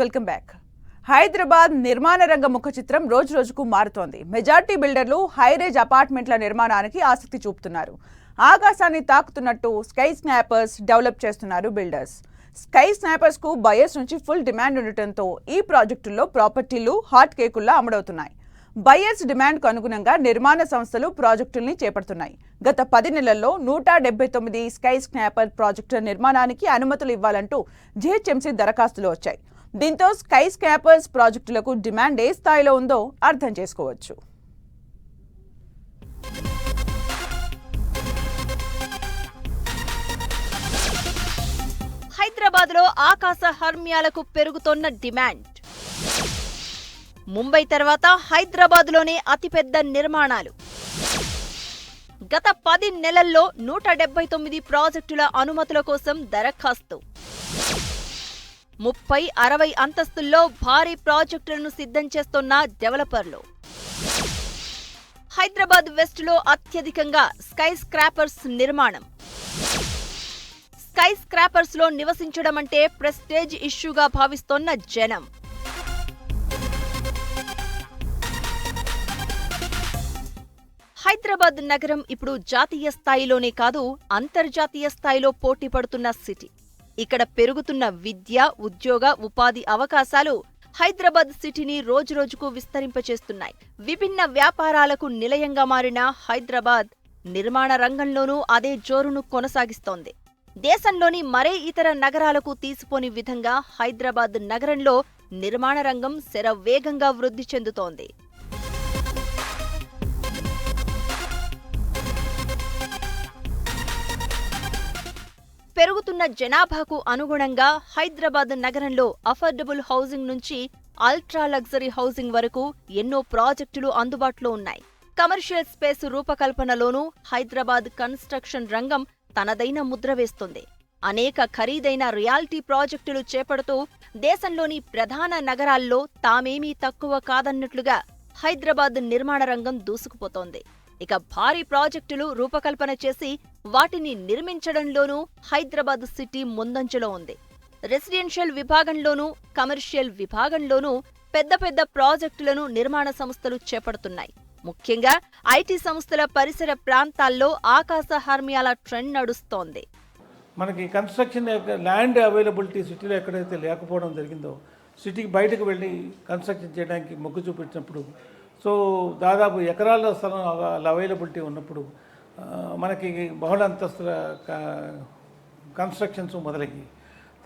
Welcome back. Hyderabad నిర్మాణ రంగ ముఖ చిత్రం రోజు రోజుకు మారుతోంది. మెజార్టీ బిల్డర్లు హైరేజ్ అపార్ట్మెంట్ల నిర్మాణానికి ఆసక్తి చూపుతున్నారు. ఆకాశాన్ని తాకుతున్నట్టు స్కై స్నాపర్స్ డెవలప్ చేస్తున్నారు బిల్డర్స్ స్కై స్నాపర్స్కు బయర్స్ నుంచి ఫుల్ డిమాండ్ ఉండటంతో ఈ ప్రాజెక్టుల్లో ప్రాపర్టీలు హాట్ కేకుల్లా అమ్ముడవుతున్నాయి బయర్స్ డిమాండ్కు అనుగుణంగా నిర్మాణ సంస్థలు ప్రాజెక్టుల్ని చేపడుతున్నాయి. గత పది నెలల్లో నూట డెబ్బై తొమ్మిది స్కై స్నాపర్ ప్రాజెక్టుల నిర్మాణానికి అనుమతులు ఇవ్వాలంటూ జిహెచ్ఎంసీ దరఖాస్తులు వచ్చాయి. దీంతో స్కై స్కాపర్స్ ప్రాజెక్టులకు డిమాండ్ ఏ స్థాయిలో ఉందో అర్థం చేసుకోవచ్చు. హైదరాబాద్లో ఆకాశ హర్మ్యాలకు పెరుగుతోన్న డిమాండ్. ముంబై తర్వాత హైదరాబాద్లోనే అతిపెద్ద నిర్మాణాలు. గత పది నెలల్లో నూట డెబ్బై తొమ్మిది ప్రాజెక్టుల అనుమతుల కోసం దరఖాస్తు. ముప్పై అరవై అంతస్తుల్లో భారీ ప్రాజెక్టులను సిద్ధం చేస్తున్న డెవలపర్లు. హైదరాబాద్ వెస్ట్లో అత్యధికంగా స్కై స్క్రాపర్స్ నిర్మాణం. స్కై స్క్రాపర్స్లో నివసించడం అంటే ప్రెస్టేజ్ ఇష్యూగా భావిస్తోన్న జనం. హైదరాబాద్ నగరం ఇప్పుడు జాతీయ స్థాయిలోనే కాదు అంతర్జాతీయ స్థాయిలో పోటీ పడుతున్న సిటీ. ఇక్కడ పెరుగుతున్న విద్య ఉద్యోగ ఉపాధి అవకాశాలు హైదరాబాద్ సిటీని రోజురోజుకు విస్తరింపచేస్తున్నాయి. విభిన్న వ్యాపారాలకు నిలయంగా మారిన హైదరాబాద్ నిర్మాణ రంగంలోనూ అదే జోరును కొనసాగిస్తోంది. దేశంలోని మరే ఇతర నగరాలకు తీసిపోని విధంగా హైదరాబాద్ నగరంలో నిర్మాణ రంగం శరవేగంగా వృద్ధి చెందుతోంది. పెరుగుతున్న జనాభాకు అనుగుణంగా హైదరాబాద్ నగరంలో అఫోర్డబుల్ హౌసింగ్ నుంచి అల్ట్రా లగ్జరీ హౌసింగ్ వరకు ఎన్నో ప్రాజెక్టులు అందుబాటులో ఉన్నాయి. కమర్షియల్ స్పేస్ రూపకల్పనలోనూ హైదరాబాద్ కన్స్ట్రక్షన్ రంగం తనదైన ముద్ర వేస్తుంది. అనేక ఖరీదైన రియాలిటీ ప్రాజెక్టులు చేపడుతూ దేశంలోని ప్రధాన నగరాల్లో తామేమీ తక్కువ కాదన్నట్లుగా హైదరాబాద్ నిర్మాణ రంగం దూసుకుపోతోంది. ఇక భారీ ప్రాజెక్టులు రూపకల్పన చేసి వాటిని నిర్మించడంలోనూ హైదరాబాద్ సిటీ ముందంజలో ఉంది. రెసిడెన్షియల్ విభాగంలోనూ కమర్షియల్ విభాగంలోనూ పెద్ద పెద్ద ప్రాజెక్టులను నిర్మాణ సంస్థలు చేపడుతున్నాయి. ముఖ్యంగా ఐటీ సంస్థల పరిసర ప్రాంతాల్లో ఆకాశ హార్మియాల ట్రెండ్ నడుస్తోంది. మనకి కన్స్ట్రక్షన్ ల్యాండ్ అవైలబిలిటీ సిటీలో ఎక్కడైతే లేకపోవడం జరిగిందో సిటీకి బయటకు వెళ్ళి కన్స్ట్రక్షన్ చేయడానికి మొగ్గు చూపించినప్పుడు సో దాదాపు ఎకరాల స్థలం అవైలబిలిటీ ఉన్నప్పుడు మనకి బహుళ అంతస్తుల కన్స్ట్రక్షన్స్ మొదలయ్యి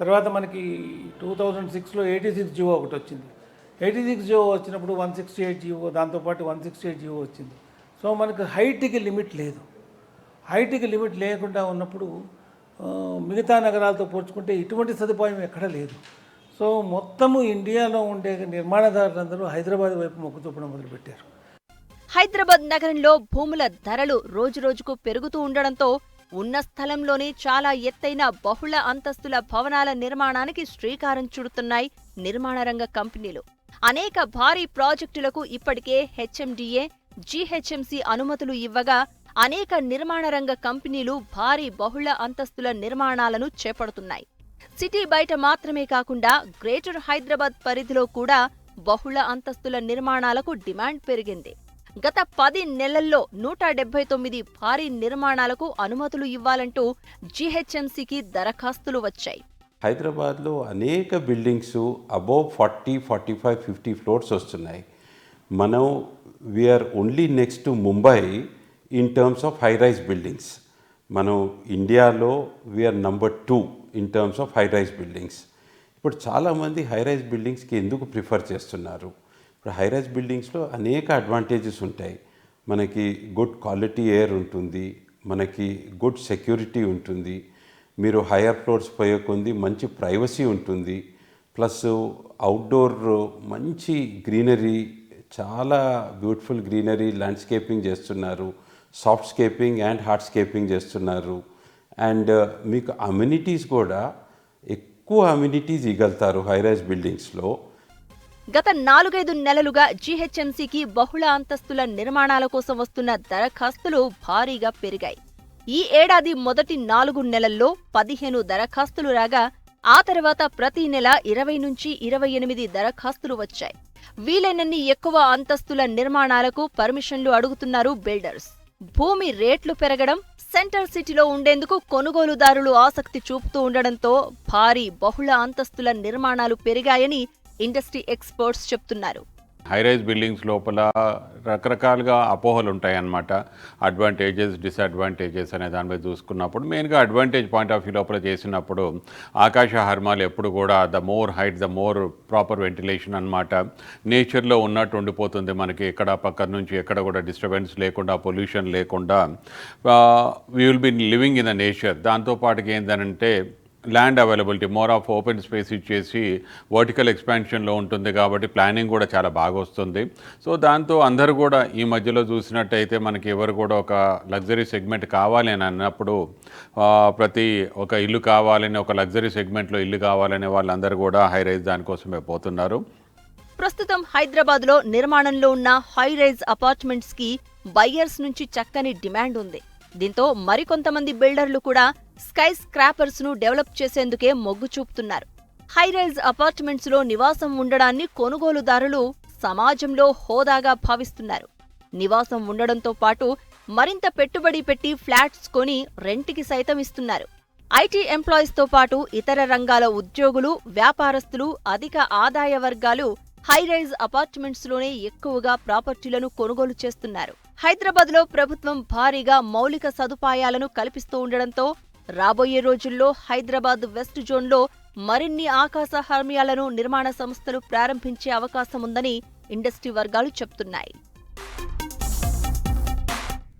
తర్వాత మనకి టూ థౌజండ్ సిక్స్లో ఎయిటీ సిక్స్ జియో ఒకటి వచ్చింది. ఎయిటీ సిక్స్ జియో వచ్చినప్పుడు వన్ సిక్స్టీ ఎయిట్ జియో దాంతోపాటు వన్ సిక్స్టీ ఎయిట్ జియో వచ్చింది. సో మనకు హైట్కి లిమిట్ లేదు. హైట్కి లిమిట్ లేకుండా ఉన్నప్పుడు మిగతా నగరాలతో పోల్చుకుంటే ఇటువంటి సదుపాయం ఎక్కడ లేదు. సో మొత్తము ఇండియాలో ఉండే నిర్మాణదారులందరూ హైదరాబాద్ వైపు మొగ్గు చూపడం మొదలుపెట్టారు. హైదరాబాద్ నగరంలో భూముల ధరలు రోజురోజుకు పెరుగుతూ ఉండడంతో ఉన్న స్థలంలోనే చాలా ఎత్తైన బహుళ అంతస్తుల భవనాల నిర్మాణానికి శ్రీకారం చుడుతున్నాయి నిర్మాణ రంగ కంపెనీలు. అనేక భారీ ప్రాజెక్టులకు ఇప్పటికే హెచ్ఎండిఏ జీహెచ్ఎంసీ అనుమతులు ఇవ్వగా అనేక నిర్మాణ రంగ కంపెనీలు భారీ బహుళ అంతస్తుల నిర్మాణాలను చేపడుతున్నాయి. సిటీ బయట మాత్రమే కాకుండా గ్రేటర్ హైదరాబాద్ పరిధిలో కూడా బహుళ అంతస్తుల నిర్మాణాలకు డిమాండ్ పెరిగింది. గత పది నెలల్లో నూట డెబ్బై తొమ్మిది భారీ నిర్మాణాలకు అనుమతులు ఇవ్వాలంటూ జీహెచ్ఎంసీకి దరఖాస్తులు వచ్చాయి. హైదరాబాద్లో అనేక buildings above forty forty five fifty floors వస్తున్నాయి. మనం we are only next to Mumbai in terms of high rise buildings మనం ఇండియాలో we are number two in terms of high rise buildings ఇప్పుడు చాలామంది హై రైజ్ బిల్డింగ్స్కి ఎందుకు prefer చేస్తున్నారు? ఇప్పుడు high rise బిల్డింగ్స్లో అనేక అడ్వాంటేజెస్ ఉంటాయి. మనకి గుడ్ క్వాలిటీ ఎయిర్ ఉంటుంది మనకి గుడ్ సెక్యూరిటీ ఉంటుంది మీరు హయ్యర్ ఫ్లోర్స్ పోయే కొంది మంచి ప్రైవసీ ఉంటుంది ప్లస్ అవుట్డోర్ మంచి గ్రీనరీ చాలా బ్యూటిఫుల్ గ్రీనరీ ల్యాండ్స్కేపింగ్ చేస్తున్నారు సాఫ్ట్స్కేపింగ్ అండ్ హార్డ్స్కేపింగ్ చేస్తున్నారు. అండ్ uh, మీకు అమ్యూనిటీస్ కూడా ఎక్కువ అమ్యూనిటీస్ ఇగలుతారు హైరైజ్ బిల్డింగ్స్లో గత నాలుగైదు నెలలుగా జీహెచ్ఎంసీకి బహుళ అంతస్తుల నిర్మాణాల కోసం వస్తున్న దరఖాస్తులు భారీగా పెరిగాయి. ఈ ఏడాది మొదటి నాలుగు నెలల్లో పదిహేను దరఖాస్తులు రాగా ఆ తర్వాత ప్రతి నెల ఇరవై నుంచి ఇరవై ఎనిమిది దరఖాస్తులు వచ్చాయి. వీలైనన్ని ఎక్కువ అంతస్తుల నిర్మాణాలకు పర్మిషన్లు అడుగుతున్నారు బిల్డర్స్. భూమి రేట్లు పెరగడం సెంటర్ సిటీలో ఉండేందుకు కొనుగోలుదారులు ఆసక్తి చూపుతూ ఉండడంతో భారీ బహుళ అంతస్తుల నిర్మాణాలు పెరిగాయని ఇండస్ట్రీ ఎక్స్పర్ట్స్ చెప్తున్నారు. హైరైజ్ బిల్డింగ్స్ లోపల రకరకాలుగా అపోహలు ఉంటాయి అన్నమాట అడ్వాంటేజెస్ డిసడ్వాంటేజెస్ అనే దాని మీద చూసుకున్నప్పుడు మెయిన్గా అడ్వాంటేజ్ పాయింట్ ఆఫ్ వ్యూ లోపల చేసినప్పుడు ఆకాశ హర్మాలు ఎప్పుడు కూడా the more height the more proper ventilation అన్నమాట. నేచర్లో ఉన్నట్టు ఉండిపోతుంది మనకి. ఎక్కడ పక్క నుంచి ఎక్కడ కూడా డిస్టర్బెన్స్ లేకుండా పొల్యూషన్ లేకుండా we will be living in the nature దాంతోపాటుకి ఏంటంటే land availability more of open space ఇచ్చేసి వర్టికల్ ఎక్స్పాన్షన్లో ఉంటుంది కాబట్టి ప్లానింగ్ కూడా చాలా బాగా వస్తుంది. సో దాంతో అందరూ కూడా ఈ మధ్యలో చూసినట్టయితే మనకి ఎవరు కూడా ఒక లగ్జరీ సెగ్మెంట్ కావాలి అని అన్నప్పుడు ప్రతి ఒక ఇల్లు కావాలని ఒక లగ్జరీ సెగ్మెంట్లో ఇల్లు కావాలనే వాళ్ళందరూ కూడా హై రైజ్ దానికోసమే పోతున్నారు. ప్రస్తుతం హైదరాబాద్లో నిర్మాణంలో ఉన్న హై రైజ్ అపార్ట్మెంట్స్కి బయ్యర్స్ నుంచి చక్కని డిమాండ్ ఉంది. దీంతో మరికొంతమంది బిల్డర్లు కూడా స్కై స్క్రాపర్స్ను డెవలప్ చేసేందుకే మొగ్గు చూపుతున్నారు. హైరైజ్ అపార్ట్మెంట్స్లో నివాసం ఉండడాన్ని కొనుగోలుదారులు సమాజంలో హోదాగా భావిస్తున్నారు. నివాసం ఉండడంతో పాటు మరింత పెట్టుబడి పెట్టి ఫ్లాట్స్ కొని రెంట్కి సైతం ఇస్తున్నారు. ఐటీ ఎంప్లాయీస్తో పాటు ఇతర రంగాల ఉద్యోగులు వ్యాపారస్తులు అధిక ఆదాయ వర్గాలు హై రైజ్ అపార్ట్మెంట్స్లోనే ఎక్కువగా ప్రాపర్టీలను కొనుగోలు చేస్తున్నారు. హైదరాబాద్లో ప్రభుత్వం భారీగా మౌలిక సదుపాయాలను కల్పిస్తూ ఉండడంతో రాబోయే రోజుల్లో హైదరాబాద్ వెస్ట్ జోన్లో మరిన్ని ఆకాశ హర్మియాలను నిర్మాణ సంస్థలు ప్రారంభించే అవకాశం ఉందని ఇండస్ట్రీ వర్గాలు చెప్తున్నాయి.